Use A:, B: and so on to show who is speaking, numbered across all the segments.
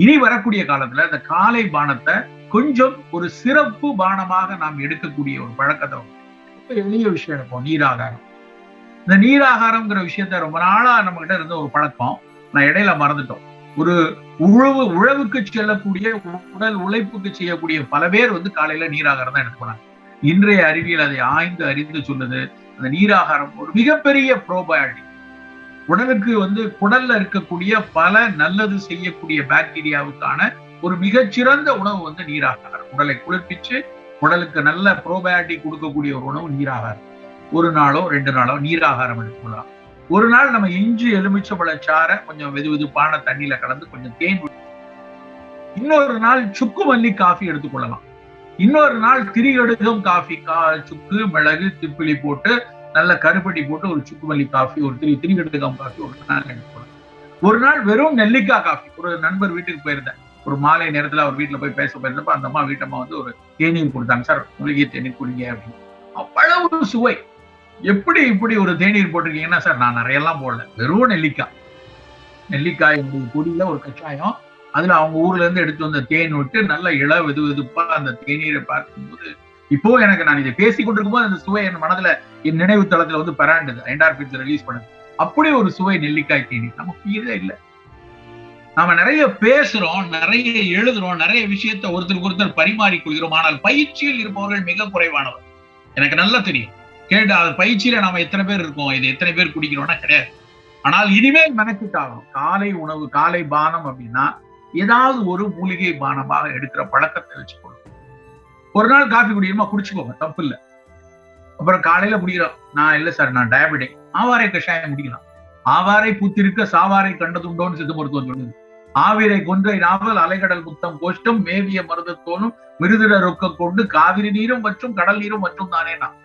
A: இனி வரக்கூடிய காலத்துல இந்த காலை பானத்தை கொஞ்சம் ஒரு சிறப்பு பானமாக நாம் எடுக்கக்கூடிய ஒரு பழக்கத்தை ரொம்ப எளிய விஷயம் எடுப்போம் நீராகாரம். இந்த நீராகாரம்ங்கிற விஷயத்த ரொம்ப நாளா நம்ம கிட்ட இருந்த ஒரு பழக்கம். நான் இடையில மறந்துட்டோம். ஒரு உழவு உழவுக்கு செல்லக்கூடிய உடல் உழைப்புக்கு செய்யக்கூடிய பல பேர் வந்து காலையில நீராகாரம் தான் எடுத்துக்கிறாங்க இன்றைய அறிவியல் அதை ஆய்ந்து அறிந்து சொல்லுது. அந்த நீராகாரம் ஒரு மிகப்பெரிய ப்ரோபயாட்டிக் உடலுக்கு வந்து குடல்ல இருக்கக்கூடிய பல நல்லது செய்யக்கூடிய பாக்டீரியாவுக்கான ஒரு மிகச்சிறந்த உணவு வந்து நீராகாரம். உடலை குளிர்ப்பிச்சு உடலுக்கு நல்ல ப்ரோபயோட்டிக் கொடுக்கக்கூடிய ஒரு உணவு நீராகாரம். ஒரு நாளோ ரெண்டு நாளோ நீராகாரம் எடுத்துக்கலாம். ஒரு நாள் நம்ம இஞ்சி எலுமிச்சம்பழ சாரை கொஞ்சம் வெது வெதுப்பான தண்ணியில கலந்து கொஞ்சம் தேன் இன்னொரு நாள் சுக்கு மல்லி காஃபி எடுத்துக்கொள்ளலாம். இன்னொரு நாள் திரிகடுகம் காஃபி கா சுக்கு மிளகு திப்பிலி போட்டு நல்ல கருப்பட்டி போட்டு ஒரு சுக்குமல்லி காஃபி ஒரு திரி திரிகடுகம் காஃபி ஒரு நாள் ஒரு நாள் வெறும் நெல்லிக்காய் காஃபி ஒரு நண்பர் வீட்டுக்கு போயிருந்தேன். ஒரு மாலை நேரத்துல அவர் வீட்டுல போய் பேச போயிருந்தப்ப அந்த அம்மா வீட்டம்மா வந்து ஒரு தேநீர் கொடுத்தாங்க. சார் மூலிகை தேநீர் குடிங்க அப்படின்னு. அவ்வளவு சுவை. எப்படி இப்படி ஒரு தேநீர் போட்டிருக்கீங்கன்னா சார் நான் நிறைய எல்லாம் போடல. வெறும் நெல்லிக்காய். நெல்லிக்காய் பொடியில ஒரு கச்சாயம் அதுல அவங்க ஊர்ல இருந்து எடுத்து வந்த தேன் விட்டு நல்லா இள வெது வெதுப்பா அந்த தேநீரை பார்க்கும்போது இப்போ எனக்கு நான் இதை பேசி கொண்டிருக்கும் போது அந்த சுவை என் மனதுல என் நினைவு தளத்துல வந்து பராண்டுது. என்டார்பிட்ஸ் ரிலீஸ் பண்ணது. அப்படி ஒரு சுவை நெல்லிக்காய் தேனி. நமக்கு இதே இல்லை. நாம நிறைய பேசுறோம் நிறைய எழுதுறோம் நிறைய விஷயத்த ஒருத்தருக்கு ஒருத்தர் பரிமாறிக்கொள்கிறோம் ஆனால் பயிற்சியில் இருப்பவர்கள் மிக குறைவானவர். எனக்கு நல்லா தெரியும். கேட்டு அது பயிற்சியில நாம எத்தனை பேர் இருக்கோம்? இது எத்தனை பேர் குடிக்கிறோம்னா கிடையாது. ஆனால் இனிமேல் மெனக்கிட்டாகும் காலை உணவு காலை பானம் அப்படின்னா ஏதாவது ஒரு மூலிகை பானமாக எடுக்கிற பழக்கத்தை வச்சுக்கணும் ஒரு நாள் காஃபி குடிக்கணுமா? குடிச்சுக்கோங்க தப்பு இல்லை. அப்புறம் காலையில குடிக்கிறோம் நான் இல்ல சார் நான் டயபெட்டிக் ஆவாரை கஷாயம் குடிக்கலாம். ஆவாரை பூத்திருக்க சாவாரை கண்டதுண்டோன்னு சித்த மருத்துவம் சொல்லுது. ஆவிரை கொன்றை நாவல் அலைகடல் முத்தம் கோஷ்டம் மேவிய மருதத்தோனும் மிருதிட ரொக்க கொண்டு காவிரி நீரும் மற்றும் கடல் நீரும் மற்றும் தானே நான்.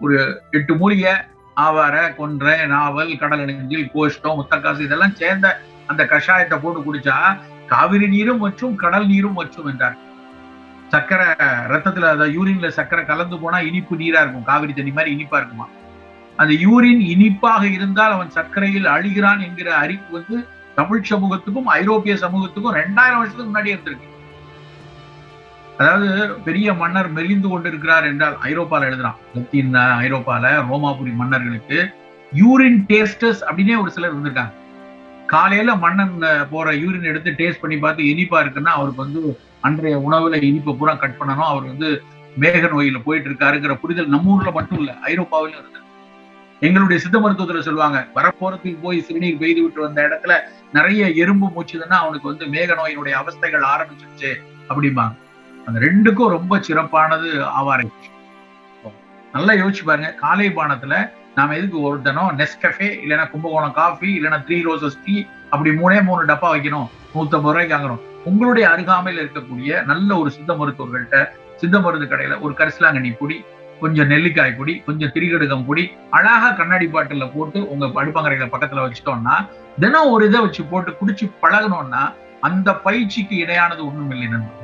A: ஒரு எட்டு மூலிகை ஆவார கொன்றை நாவல் கடல் நெஞ்சில் கோஷ்டம் முத்தக்காசு இதெல்லாம் சேர்ந்த அந்த கஷாயத்தை போட்டு குடிச்சா காவிரி நீரும் மற்றும் கடல் நீரும் மற்றும் என்றார். சர்க்கரை ரத்தத்துல அதாவது யூரின்ல சக்கரை கலந்து போனா இனிப்பு நீரா இருக்கும். காவிரி தண்ணி மாதிரி இனிப்பா இருக்குமா? அந்த யூரின் இனிப்பாக இருந்தால் அவன் சர்க்கரையில் அழிகிறான் என்கிற அறிவு வந்து தமிழ் சமூகத்துக்கும் ஐரோப்பிய சமூகத்துக்கும் ரெண்டாயிரம் வருஷத்துக்கு முன்னாடி இருந்திருக்கு. அதாவது பெரிய மன்னர் மெலிந்து கொண்டிருக்கிறார் என்றால் ஐரோப்பால எழுதுறான். லத்தீன் ஐரோப்பால ரோமாபுரி மன்னர்களுக்கு யூரின் டேஸ்டர்ஸ் அப்படின்னே ஒரு சிலர் இருந்திருக்காங்க காலையில மன்னன் போற யூரின் எடுத்து டேஸ்ட் பண்ணி பார்த்து இனிப்பா இருக்குன்னா அவருக்கு வந்து அன்றைய உணவுல இனிப்பை பூரா கட் பண்ணணும். அவர் வந்து மேக நோயில போயிட்டு இருக்காருங்கிற புரிதல் நம்ம ஊர்ல மட்டும் இல்ல ஐரோப்பாவிலும் இருக்கு. எங்களுடைய சித்த மருத்துவத்துல சொல்லுவாங்க வரப்போறதுக்கு போய் சிறுநீர் பெய்து விட்டு வந்த இடத்துல நிறைய எறும்பு மூச்சுதுன்னா அவனுக்கு வந்து மேக நோயினுடைய அவஸ்தைகள் ஆரம்பிச்சிருச்சு அப்படிம்பாங்க. அந்த ரெண்டுக்கும் ரொம்ப சிறப்பானது ஆவாரை. நல்லா யோசிச்சு பாருங்க காலை பானத்துல நாம எதுக்கு ஒரு தினம் நெஸ்கஃபே இல்லைன்னா கும்பகோணம் காஃபி இல்லைன்னா த்ரீ ரோசஸ் டீ அப்படி மூணே மூணு டப்பா வைக்கணும். நூத்தம்பது ரூபாய்க்கு வாங்குறோம் உங்களுடைய அருகாமையில் இருக்கக்கூடிய நல்ல ஒரு சித்த மருத்துவர்கள்ட்ட சித்த மருந்து கடையில ஒரு கரிசலாங்கண்ணி பொடி கொஞ்சம் நெல்லிக்காய் பொடி கொஞ்சம் திரிகடுகம் பொடி அழகா கண்ணாடி பாட்டில போட்டு உங்க படுப்பங்கரைகளை பக்கத்துல வச்சுட்டோம்னா தினம் ஒரு இதை வச்சு போட்டு குடிச்சு பழகணும்னா அந்த பயிற்சிக்கு இடையானது ஒண்ணும் இல்லை நண்பர்கள்.